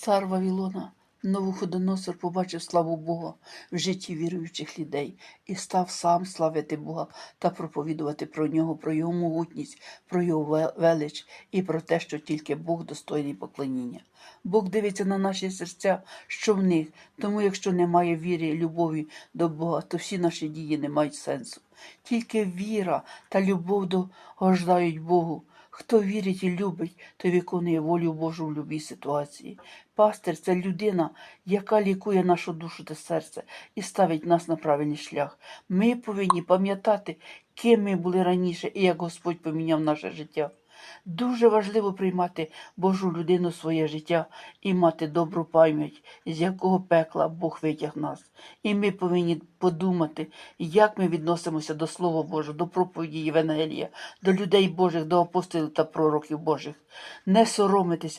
Цар Вавилона, Новоходоносор побачив славу Бога в житті віруючих людей і став сам славити Бога та проповідувати про нього, про його могутність, про його велич і про те, що тільки Бог достойний поклоніння. Бог дивиться на наші серця, що в них, тому якщо немає віри і любові до Бога, то всі наші дії не мають сенсу. Тільки віра та любов догождають Богу. Хто вірить і любить, той виконує волю Божу в будь-якій ситуації. Пастир це людина, яка лікує нашу душу та серце і ставить нас на правильний шлях. Ми повинні пам'ятати, ким ми були раніше і як Господь поміняв наше життя. Дуже важливо приймати Божу людину в своє життя і мати добру пам'ять, з якого пекла Бог витяг нас. І ми повинні подумати, як ми відносимося до Слова Божого, до проповіді Євангелія, до людей Божих, до апостолів та пророків Божих. Не соромитися.